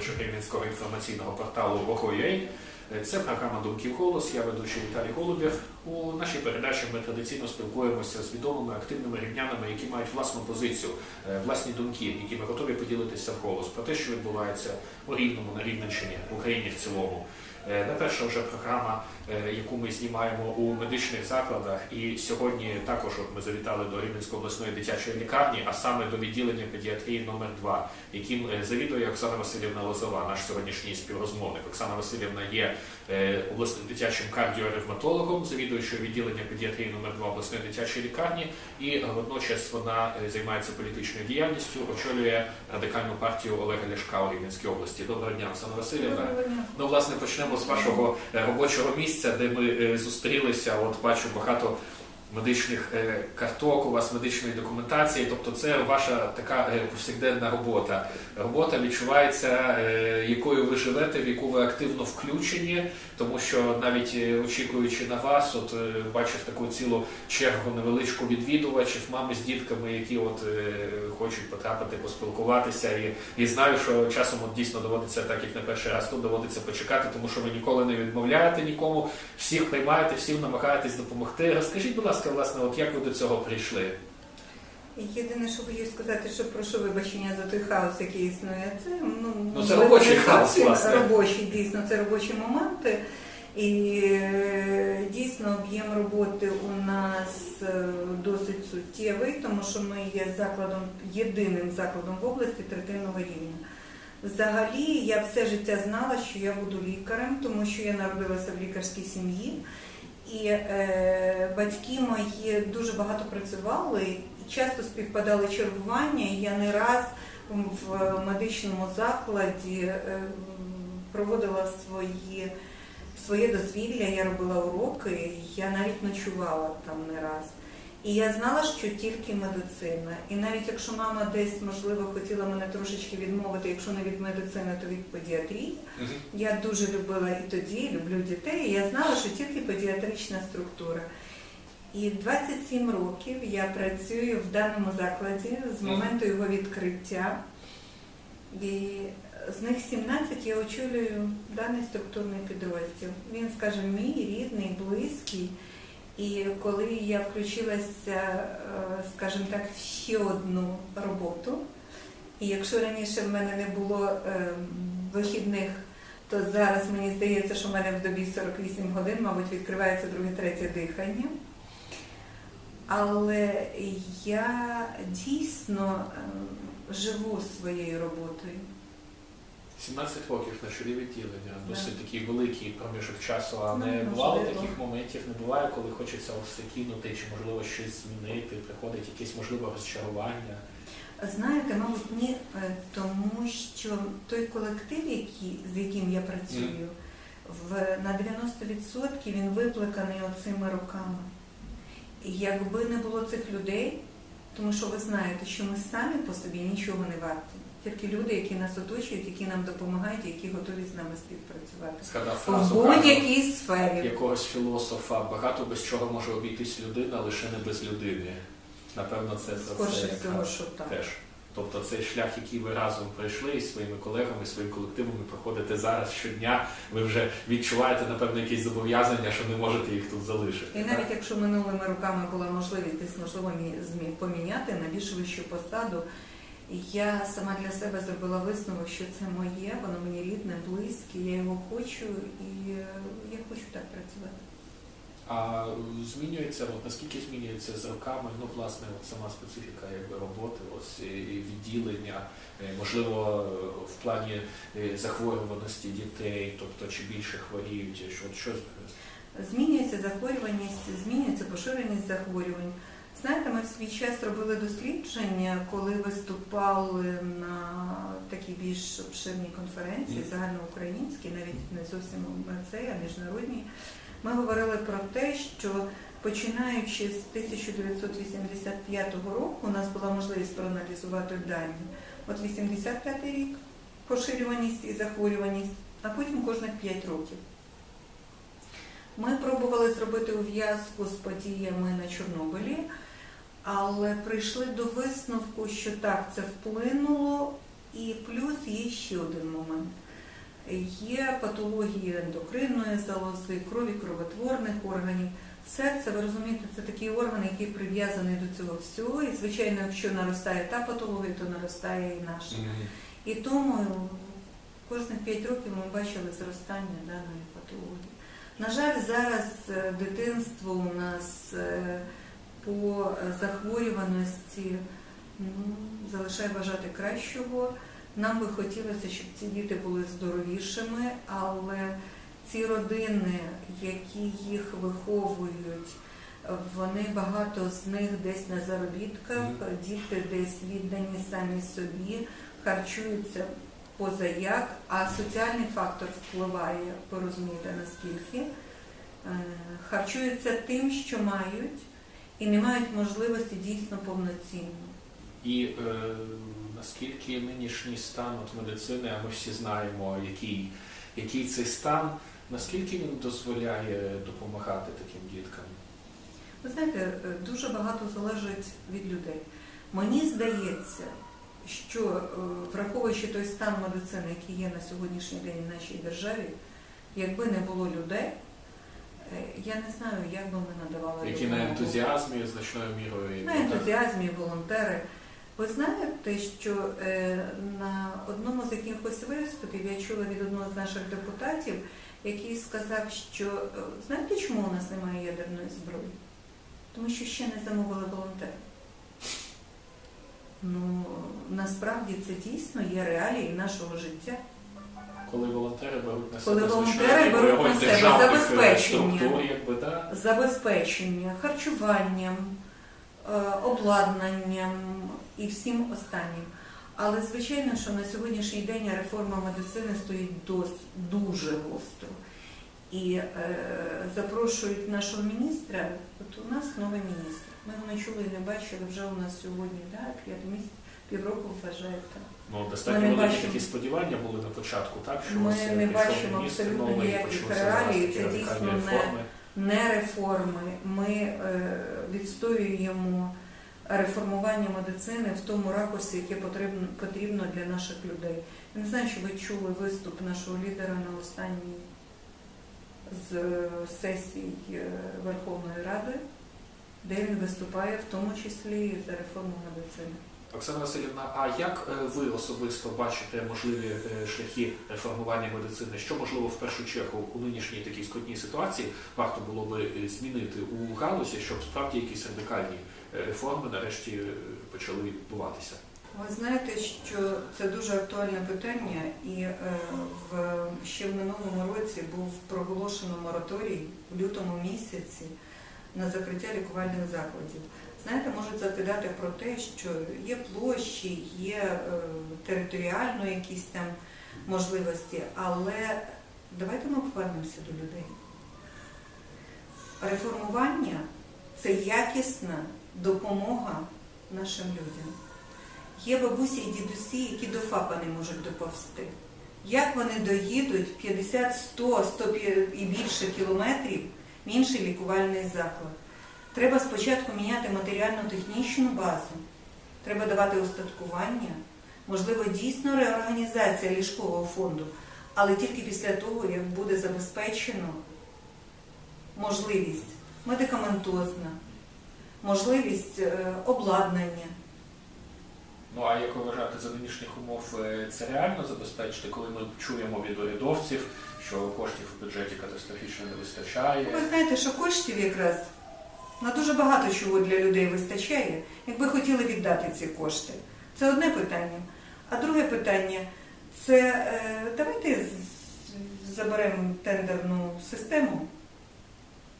відвідувачу Рівненського інформаційного порталу «Ого.ua». Е, Це програма Думків голос. Я ведучий Віталій Голубєв. У нашій передачі ми традиційно спілкуємося з відомими активними рівнянами, які мають власну позицію, е, власні думки, які ми готові поділитися в голос про те, що відбувається у Рівному на Рівненщині, в Україні в цілому. Е, Не перша вже програма, е, яку ми знімаємо у медичних закладах. І сьогодні також от ми завітали до Рівненської обласної дитячої лікарні, а саме до відділення педіатрії номер 2 яким е, завідує Оксана Васильівна Лозова, наш сьогоднішній співрозмовник. Оксана Васильівна є обласним дитячим кардіоревматологом, завідуючою відділення педіатрії номер 2 обласної дитячої лікарні, і водночас вона займається політичною діяльністю, очолює радикальну партію Олега Ляшка у Рівненській області. Доброго дня, Оксана Васильівна. Ну, власне, почнемо з вашого е, робочого місця, де ми е, зустрілися. От бачу багато медичних е, карток, у вас медичної документації. Тобто, це ваша така е, повсякденна робота. Робота відчувається, е, якою ви живете, в яку ви активно включені, тому що навіть очікуючи на вас, от бачив таку цілу чергу невеличку відвідувачів, мами з дітками, які от хочуть потрапити, поспілкуватися. І, і знаю, що часом от дійсно доводиться, так як не перший раз тут доводиться почекати, тому що ви ніколи не відмовляєте нікому, всіх приймаєте, всім намагаєтесь допомогти. Розкажіть, будь ласка, власне, от як ви до цього прийшли? Єдине, що хочу сказати, що прошу вибачення за той хаос, який існує. Це ну, Ну, це робочий хаос, власне. Робочий, дійсно, це робочі моменти. І е, дійсно об'єм роботи у нас е, досить суттєвий, тому що ми є закладом, єдиним закладом в області третинного рівня. Взагалі, я все життя знала, що я буду лікарем, тому що я народилася в лікарській сім'ї. І е, батьки мої дуже багато працювали, і часто співпадали чергування. І я не раз в медичному закладі е, проводила свої, своє дозвілля, я робила уроки, я навіть ночувала там не раз. І я знала, що тільки медицина. І навіть якщо мама десь, можливо, хотіла мене трошечки відмовити, якщо не від медицини, то від педіатрії. Я дуже любила і тоді, люблю дітей. І я знала, що tільки педіатрична структура. І 27 років я працюю в даному закладі з моменту його відкриття. І з них 17 я очолюю даний структурний підрозділ. Він, скажімо, мій рідний, близький. І коли я включилася, е, скажімо так, в ще одну роботу, і якщо раніше в мене не було е, вихідних, то зараз мені здається, що в мене в добі 48 годин, мабуть, відкривається друге, третє дихання. Але я дійсно е, живу своєю роботою. 17 років на чолі відділення, досить такий великий проміжок часу, а Ну, не бувало можливо. таких моментів, не буває, коли хочеться це кинути, чи можливо щось змінити, приходить якесь можливе розчарування. Знаєте, мабуть, ні, е, тому що той колектив, який, з яким я працюю, в, на 90% він викликаний оцими роками. Якби не було цих людей, тому що ви знаєте, що ми самі по собі нічого не варті. Тільки люди, які нас оточують, які нам допомагають, які готові з нами співпрацювати. Згадав В фразу будь-якій сфері. якогось філософа, багато без чого може обійтись людина, лише не без людини. Напевно, це Скорше це всього, що так. теж. Тобто цей шлях, який ви разом пройшли із своїми колегами, своїм колективом, і проходите зараз щодня, ви вже відчуваєте, напевно, якісь зобов'язання, що не можете їх тут залишити. І так? навіть якщо минулими роками була можливість десь можливо мі- змі- поміняти на більш вищу посаду, я сама для себе зробила висновок, що це моє, воно мені рідне, близьке, я його хочу і е, я хочу так працювати. А змінюється, от наскільки змінюється з роками, ну власне, от сама специфіка якби роботи, ось і відділення, е, можливо, в плані е, захворюваності дітей, тобто чи більше хворіють, що що Змінюється захворюваність, змінюється поширеність захворювань. Знаєте, ми в свій час робили дослідження, коли виступали на такій більш обширній конференції, загальноукраїнській, навіть не зовсім цей, а міжнародній. Ми говорили про те, що починаючи з 1985 року у нас була можливість проаналізувати дані. От 85 рік поширюваність і захворюваність, а потім кожних 5 років. Ми пробували зробити ув'язку з подіями на Чорнобилі, але прийшли до висновку, що так, це вплинуло, І плюс є ще один момент. Є патології ендокринної залози, крові, кровотворних органів. Серце, ви розумієте, це такий орган, який прив'язаний до цього всього. І, звичайно, якщо наростає та патологія, то наростає і наша. І тому кожних 5 років ми бачили зростання даної патології. На жаль, зараз е, дитинство у нас е, по захворюваності ну, залишає бажати кращого. Нам би хотілося, щоб ці діти були здоровішими, але ці родини, які їх виховують, вони багато з них десь на заробітках, діти десь віддані самі собі, харчуються позаяк, а соціальний фактор впливає, ви розумієте наскільки, Е, харчуються тим, що мають, і не мають можливості дійсно повноцінно. І е, наскільки нинішній стан от медицини, а ми всі знаємо, який, який цей стан, наскільки він дозволяє допомагати таким діткам? Ви знаєте, е, дуже багато залежить від людей. Мені здається, що е, враховуючи той стан медицини, який є на сьогоднішній день в нашій державі, якби не було людей, я не знаю, як би ми надавали Які на ентузіазмі значною мірою На ентузіазмі, волонтери. Ви знаєте, що е, на одному з якихось виступів я чула від одного з наших депутатів, який сказав, що е, знаєте, чому у нас немає ядерної зброї? Тому що ще не замовили волонтери. Ну, насправді це дійсно є реалії нашого життя. Коли волонтери беруть на себе Коли волонтери беруть на себе забезпечення. якби да. забезпечення, харчуванням, е, обладнанням і всім останнім. Але звичайно, що на сьогоднішній день реформа медицини стоїть дос- дуже гостро. І е, запрошують нашого міністра. От у нас новий міністр. Ми його не чули і не бачили вже у нас сьогодні, да, п'ятий місяць, півроку вважаєте. Ну, достатньо великі бачимо. такі сподівання були на початку, так? Що Ми не бачимо абсолютно ніяких реалій, це дійсно не- реформи. не реформи. Ми е, відстоюємо реформування медицини в тому ракурсі, яке потрібно, потрібно для наших людей. Я не знаю, чи ви чули виступ нашого лідера на останній з е, сесій е, Верховної Ради, де він виступає в тому числі за реформу медицини. Оксана Васильівна, а як е, ви особисто бачите можливі е, шляхи реформування медицини? Що можливо в першу чергу у нинішній такій скрутній ситуації варто було би е, змінити у галузі, щоб справді якісь радикальні реформи нарешті почали відбуватися? Ви знаєте, що це дуже актуальне питання, і в ще в минулому році був проголошено мораторій в лютому місяці на закриття лікувальних закладів. Знаєте, можуть закидати про те, що є площі, є е, територіально якісь там можливості, але давайте ми повернемося до людей. Реформування це якісна допомога нашим людям. Є бабусі і дідусі, які до ФАПа не можуть доповсти. Як вони доїдуть 50, 100, 100 і більше кілометрів в інший лікувальний заклад? Треба спочатку міняти матеріально-технічну базу, треба давати устаткування, можливо, дійсно реорганізація ліжкового фонду, але тільки після того, як буде забезпечено можливість медикаментозна, можливість е, обладнання. Ну а як ви вважаєте, за нинішніх умов е, це реально забезпечити, коли ми чуємо від урядовців, що коштів в бюджеті катастрофічно не вистачає? Ви знаєте, що коштів якраз на дуже багато чого для людей вистачає, якби хотіли віддати ці кошти. Це одне питання. А друге питання це е, давайте заберемо тендерну систему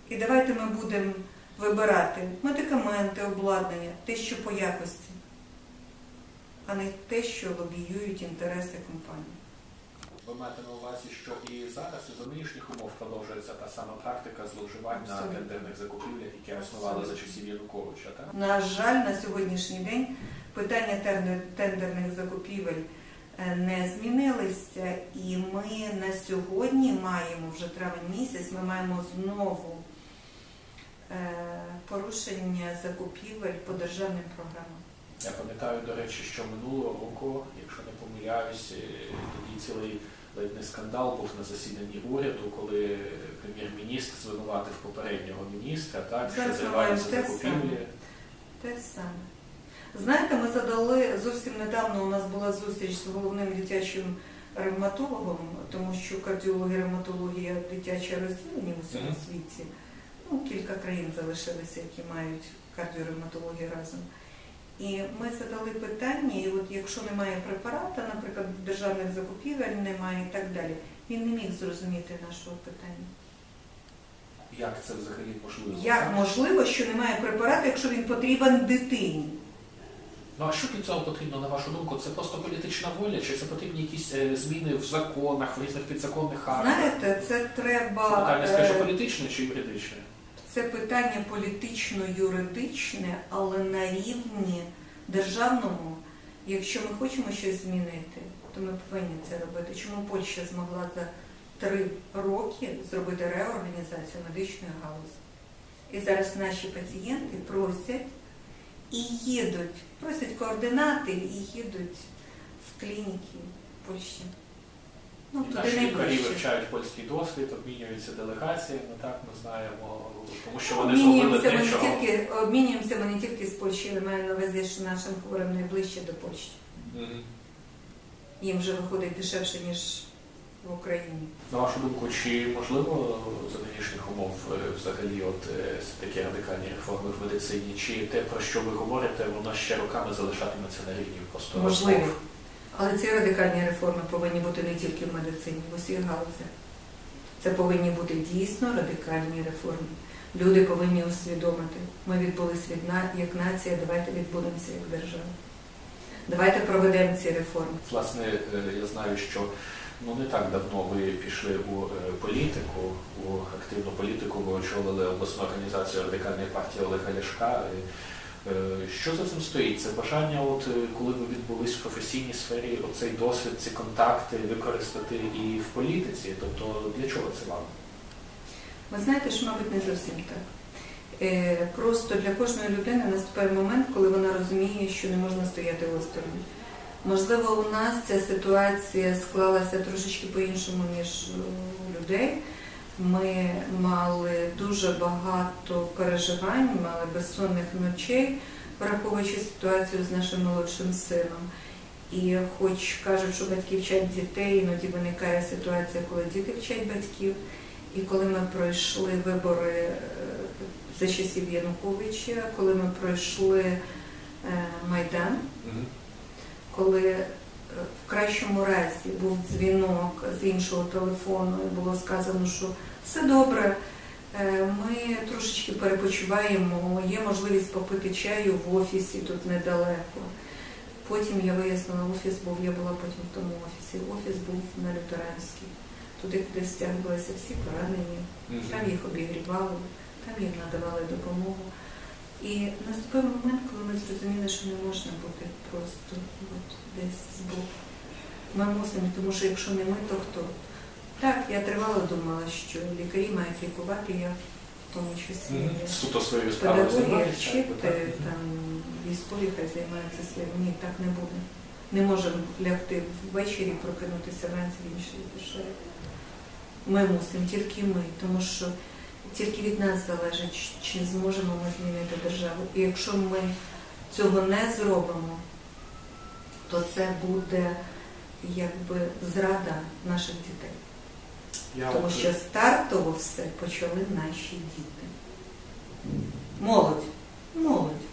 і давайте ми будемо вибирати медикаменти, обладнання, те, що по якості, а не те, що лобіюють інтереси компанії. Ви маєте на увазі, що і зараз і за нинішніх умов продовжується та сама практика зловживань на Абсолютно. тендерних закупівлях, які існували за часів Януковича, так? На жаль, на сьогоднішній день питання тендерних закупівель е, не змінилися, і ми на сьогодні маємо вже травень місяць, ми маємо знову е, порушення закупівель по державним програмам. Я пам'ятаю, до речі, що минулого року, якщо не помиляюсь, е, тоді цілий ледь не скандал був на засіданні уряду, коли прем'єр-міністр звинуватив попереднього міністра, так, що Зараз ми зриваються те закупівлі. Те саме. Знаєте, ми задали зовсім недавно. У нас була зустріч з головним дитячим ревматологом, тому що кардіологія ревматологія дитяче розділені у всьому Мгм. світі. Ну, кілька країн залишилися, які мають кардіоревматологію разом. І ми задали питання, і от якщо немає препарата, наприклад, державних закупівель немає і так далі, він не міг зрозуміти нашого питання. Як це взагалі можливо? Як можливо, що немає препарату, якщо він потрібен дитині? Ну а що для цього потрібно, на вашу думку? Це просто політична воля, чи це потрібні якісь е, зміни в законах, в різних підзаконних актах? Знаєте, це Це треба питання скажімо, е, політичне чи юридичне? Це питання політично-юридичне, але на рівні державному, якщо ми хочемо щось змінити, то ми повинні це робити. Чому Польща змогла за три роки зробити реорганізацію медичної галузі? І зараз наші пацієнти просять і їдуть, просять координати і їдуть в клініки Польщі. Ну, Наші лікарі вивчають польський досвід, обмінюються делегаціями, так ми знаємо, тому що вони зробили Обмінюємося ми те, не чого. тільки обмінюємося ми не тільки з Польщі, але маю на увазі, що нашим хворим найближче до Польщі. Мгм. Їм вже виходить дешевше, ніж в Україні. На вашу думку, чи можливо за нинішніх умов е, взагалі от е, такі радикальні реформи в медицині, чи те, про що ви говорите, воно ще роками залишатиметься на рівні просто Можливо. Але ці радикальні реформи повинні бути не тільки в медицині, в усіх галузях. Це повинні бути дійсно радикальні реформи. Люди повинні усвідомити. Ми відбулись від на- як нація, давайте відбудемося як держава. Давайте проведемо ці реформи. Власне, е, я знаю, що ну не так давно ви пішли у е, політику, у активну політику, ви очолили обласну організацію радикальної партії Олега Ляшка. Що за цим стоїть? Це бажання, от е, коли ви відбулись в професійній сфері, оцей досвід, ці контакти використати і в політиці. Тобто для чого це вам? Ви знаєте, що, мабуть, не зовсім так. Е, Просто для кожної людини наступає момент, коли вона розуміє, що не можна стояти осторонь. Можливо, у нас ця ситуація склалася трошечки по-іншому, ніж у людей. Ми мали дуже багато переживань, мали безсонних ночей, враховуючи ситуацію з нашим молодшим сином. І хоч кажуть, що батьки вчать дітей, іноді виникає ситуація, коли діти вчать батьків. І коли ми пройшли вибори е, за часів Януковича, коли ми пройшли е, Майдан, коли в кращому разі був дзвінок з іншого телефону і було сказано, що все добре, е, ми трошечки перепочиваємо, є можливість попити чаю в офісі тут недалеко. Потім я вияснила, офіс був, я була потім в тому офісі. Офіс був на Лютеранській. Туди, куди стягувалися всі поранені, там їх обігрівали, там їм надавали допомогу. І наступив момент, коли ми зрозуміли, що не можна бути просто от десь збоку. Ми мусимо, тому що якщо не ми, то хто? Так, я тривало думала, що лікарі мають лікувати, я в тому числі. Педагоги займатися. вчити, там військові хай займаються своїм. Ні, так не буде. Не можемо лягти ввечері, прокинутися вранці в іншій державі. Ми мусимо, тільки ми, тому що тільки від нас залежить, чи зможемо ми змінити державу. І якщо ми цього не зробимо, то це буде якби зрада наших дітей. Я Тому що стартово все почали наші діти. Молодь. Молодь.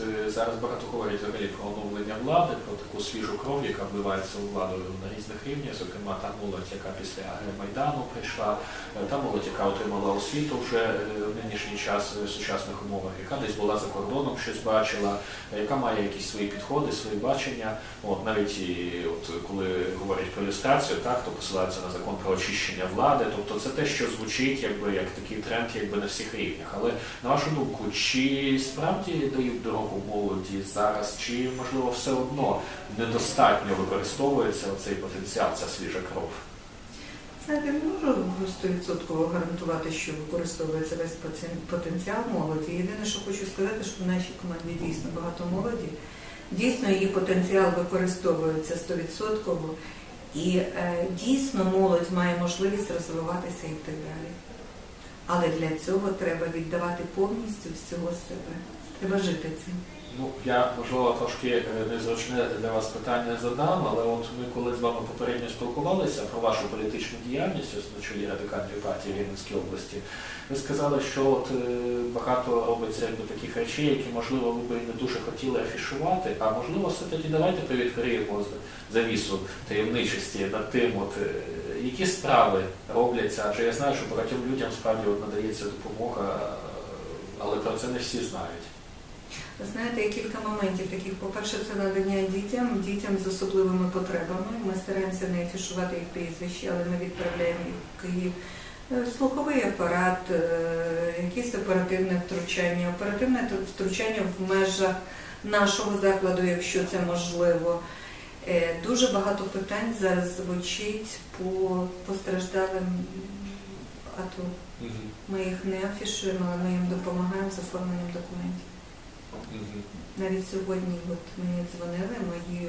От, е, зараз багато говорять взагалі про оновлення влади, про таку свіжу кров, яка вливається у владу на різних рівнях, зокрема та молодь, яка після Майдану прийшла, е, та молодь, яка отримала освіту вже е, в нинішній час в сучасних умовах, яка десь була за кордоном, щось бачила, яка має якісь свої підходи, свої бачення. От навіть і от коли говорять про ілюстрацію, так то посилаються на закон про очищення влади. Тобто це те, що звучить якби як такий тренд, якби на всіх рівнях. Але на вашу думку, чи справді дають дорогу молоді зараз, чи можливо все одно недостатньо використовується цей потенціал, ця свіжа кров? Знаєте, не можу стовідсотково гарантувати, що використовується весь потенціал молоді. Єдине, що хочу сказати, що в нашій команді дійсно багато молоді. Дійсно, її потенціал використовується стовідсотково. І е, дійсно молодь має можливість розвиватися і так далі. Але для цього треба віддавати повністю всього себе. Треба жити цим. Ну, я можливо трошки е, незручне для вас питання задам, але от ми коли з вами попередньо спілкувалися про вашу політичну діяльність на чолі радикальної партії Рівненській області, ви сказали, що от е, багато робиться якби таких речей, які можливо ви би не дуже хотіли афішувати. А можливо, все тоді давайте привідкриємо завісу таємничості над тим, от е, які справи робляться, адже я знаю, що багатьом людям справді от надається допомога, але про це не всі знають. Знаєте, є кілька моментів таких. По-перше, це надання дітям, дітям з особливими потребами. Ми стараємося не афішувати їх прізвища, але ми відправляємо їх в Київ. Е, Слуховий апарат, е, якесь оперативне втручання, оперативне втручання в межах нашого закладу, якщо це можливо. Е, Дуже багато питань зараз звучить по постраждалим АТО. Ми їх не афішуємо, але ми їм допомагаємо з оформленням документів. Навіть сьогодні от мені дзвонили мої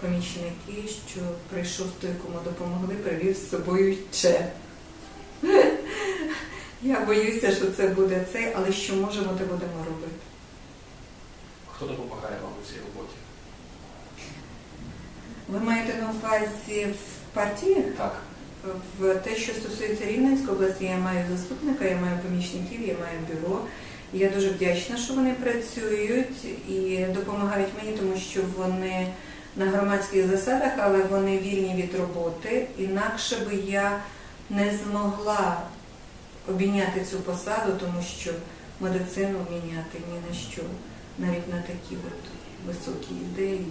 помічники, що прийшов той, кому допомогли, привів з собою чек. Я боюся, що це буде цей, але що можемо, те будемо робити. Хто допомагає вам у цій роботі? Ви маєте на увазі в партії? Так. В те, що стосується Рівненської області, я маю заступника, я маю помічників, я маю бюро. Я дуже вдячна, що вони працюють і допомагають мені, тому що вони на громадських засадах, але вони вільні від роботи. Інакше би я не змогла обійняти цю посаду, тому що медицину міняти ні на що, навіть на такі от високі ідеї.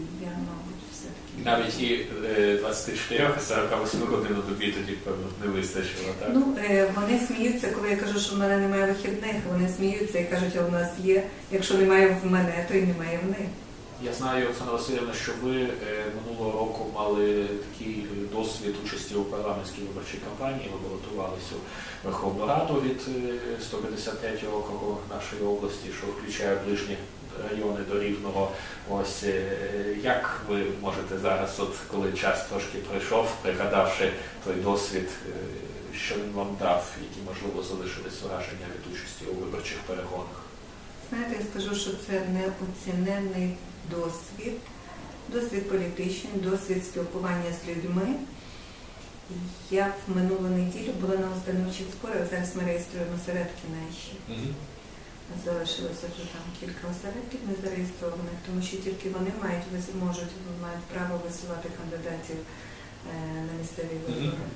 Навіть і е, 24-48 годин у добі тоді, певно, не вистачило, так? Ну, е, вони сміються, коли я кажу, що в мене немає вихідних, вони сміються і кажуть, а у нас є. Якщо немає в мене, то і немає в них. Я знаю, Оксана Васильівна, що ви е, минулого року мали такий е, досвід участі у парламентській виборчій кампанії, ви балотувалися у Верховну Раду від е, 153 округу нашої області, що включає ближні райони до Рівного. Ось е, як ви можете зараз, от коли час трошки пройшов, пригадавши той досвід, е, що він вам дав, які можливо залишились враження від участі у виборчих перегонах? Знаєте, я скажу, що це неоціненний досвід, досвід політичний, досвід спілкування з людьми. Я в минулу неділю була на установчих зборах, зараз ми реєструємо осередки наші. Залишилося вже там кілька осередків не зареєстрованих, тому що тільки вони мають можуть мають право висувати кандидатів е, на місцеві вибори.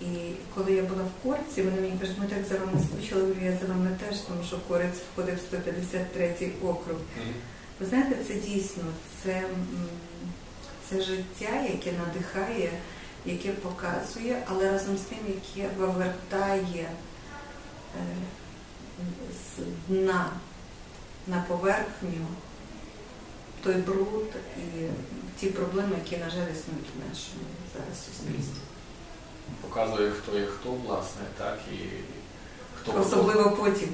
І коли я була в Корці, вони мені кажуть, ми так за вами скучили, я за вами теж, тому що Корець входив в 153 округ. Ви знаєте, це дійсно це, це життя, яке надихає, яке показує, але разом з тим, яке вивертає е, з дна на поверхню той бруд і ті проблеми, які, на жаль, існують в нашому зараз суспільстві. Показує, хто є хто, власне, так, і хто Особливо потім.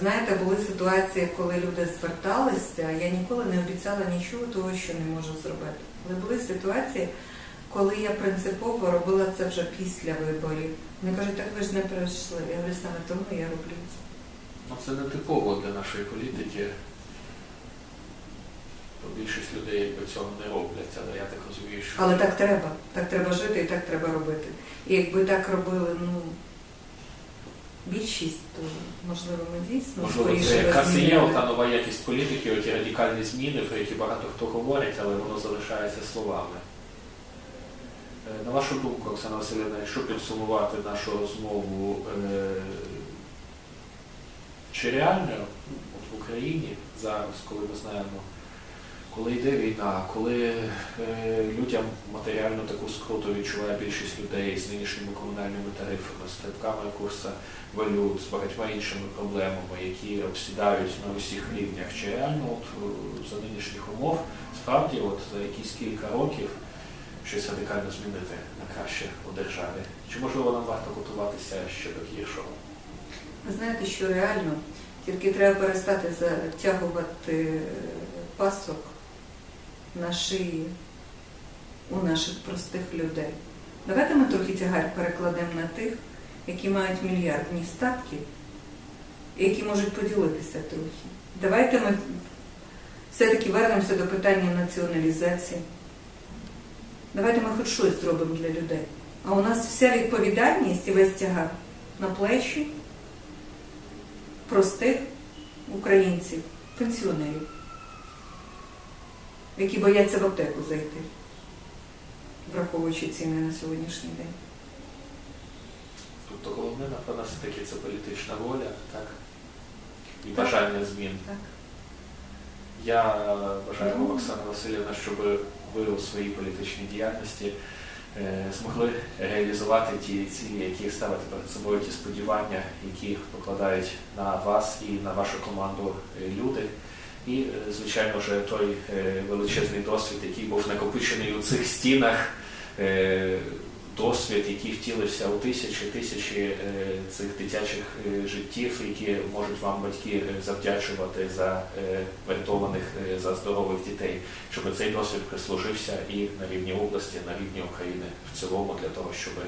Знаєте, були ситуації, коли люди зверталися, я ніколи не обіцяла нічого того, що не можу зробити. Але були ситуації, коли я принципово робила це вже після виборів. Вони кажуть, так ви ж не пройшли. Я говорю, саме тому я роблю це. Ну, це не типово для нашої політики. Бо більшість людей якби цього не роблять, але я так розумію, що Але так треба. Так треба жити і так треба робити. І якби так робили, ну, більшість, то можливо ми дійсно можливо скоріше це якраз і є змінили. та нова якість політики, оті радикальні зміни, про які багато хто говорить, але воно залишається словами. Е, На вашу думку, Оксана Васильівна, якщо підсумувати нашу розмову, е, чи реально от в Україні зараз, коли ми знаємо, коли йде війна, коли е, людям матеріально таку скруту відчуває більшість людей з нинішніми комунальними тарифами, з стрибками курсу валют, з багатьма іншими проблемами, які обсідають на усіх рівнях, чи реально от, за нинішніх умов справді от, за якісь кілька років щось радикально змінити на краще у державі? Чи можливо нам варто готуватися ще до гіршого? Ви знаєте, що реально тільки треба перестати затягувати пасок на шиї у наших простих людей. Давайте ми трохи тягар перекладемо на тих, які мають мільярдні статки, і які можуть поділитися трохи. Давайте ми все-таки вернемося до питання націоналізації. Давайте ми хоч щось зробимо для людей. А у нас вся відповідальність і весь тягар на плечі простих українців, пенсіонерів, які бояться в аптеку зайти, враховуючи ціни на сьогоднішній день. Тобто головне, напевно, все-таки це політична воля, так? І бажання змін. Так. Я бажаю вам, Ну. Оксана Васильівна, щоб ви у своїй політичній діяльності е, змогли реалізувати ті цілі, які ставите перед собою, ті сподівання, які покладають на вас і на вашу команду люди. І, е, звичайно, вже той е, величезний досвід, який був накопичений у цих стінах, досвід, який втілився у тисячі тисячі е, цих дитячих е, життів, які можуть вам батьки е, завдячувати за врятованих, за здорових дітей, щоб цей досвід прислужився і на рівні області, на рівні України в цілому, для того, щоб е,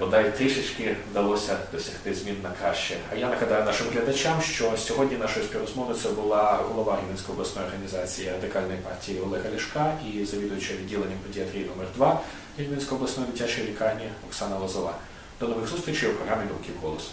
бодай трішечки вдалося досягти змін на краще. А я нагадаю нашим глядачам, що сьогодні нашою співрозмовницею була голова Рівненської обласної організації радикальної партії Олега Ляшка і завідуюча відділенням педіатрії номер 2 Рівненської обласної дитячої лікарні Оксана Лозова. До нових зустрічей у програмі Думки голосу.